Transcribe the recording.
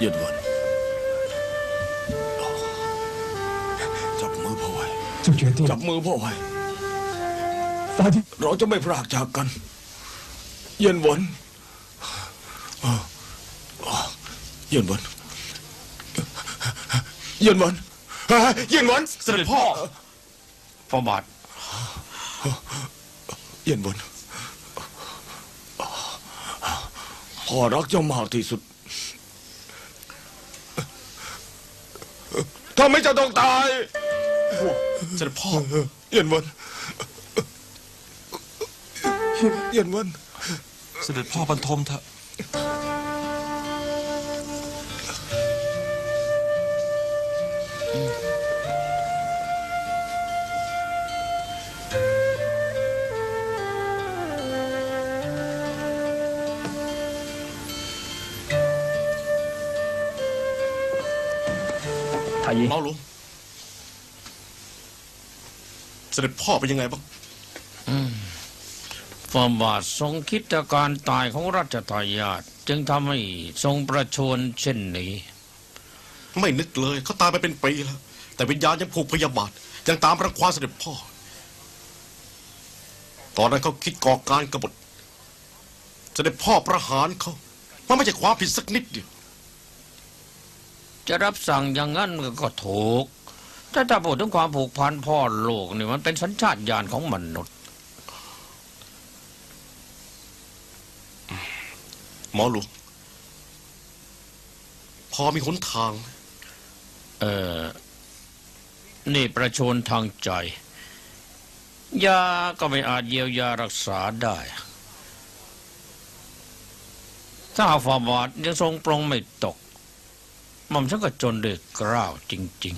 หยุดวนจับมือพ่อไว้จ,จับมือพ่อไว้ตาที่เราจะไม่พรากจากกัน เย็นวนเย็นวนเย็นวนเย็นวนเสด็จพ่อฟอบาทเย็นวนพ่อรักเจ้ามากที่สุด ทำไมเจะต้องตายเสด็จพ่อเย็นวันเย็นวัน เสด็จพ่อบรรทมเถอะ 太医เมาหลวงเสด็จพ่อเป็นยังไงบ้างฟาบาททรงคิดแต่การตายของรัชทายาทจึงทำให้ทรงประชวรเช่นนี้ ไม่นึกเลยเขาตายไปเป็นปีแล้ว แต่วิญญาณยังผูกพยาบาท ยังตามรังควานเสด็จพ่อ ตอนนั้นเขาคิดก่อการกบฏเสด็จพ่อประหารเขามันไม่ใช่ความผิดสักนิดเดียว จะรับสั่งอย่างนั้นก็ถูกแต่ถ้าพูดถึงความผูกพันพ่อลูกนี่มันเป็นสัญชาตญาณของมนุษย์ หมอหลวงพอมีหนทางไหมเออนี่ประชวรทางใจ ยาก็ไม่อาจเยียวยารักษาได้ ถ้าหากฟาบาทยังทรงปรงไม่ตก หม่อมฉันก็จนด้วยกล้าวจริง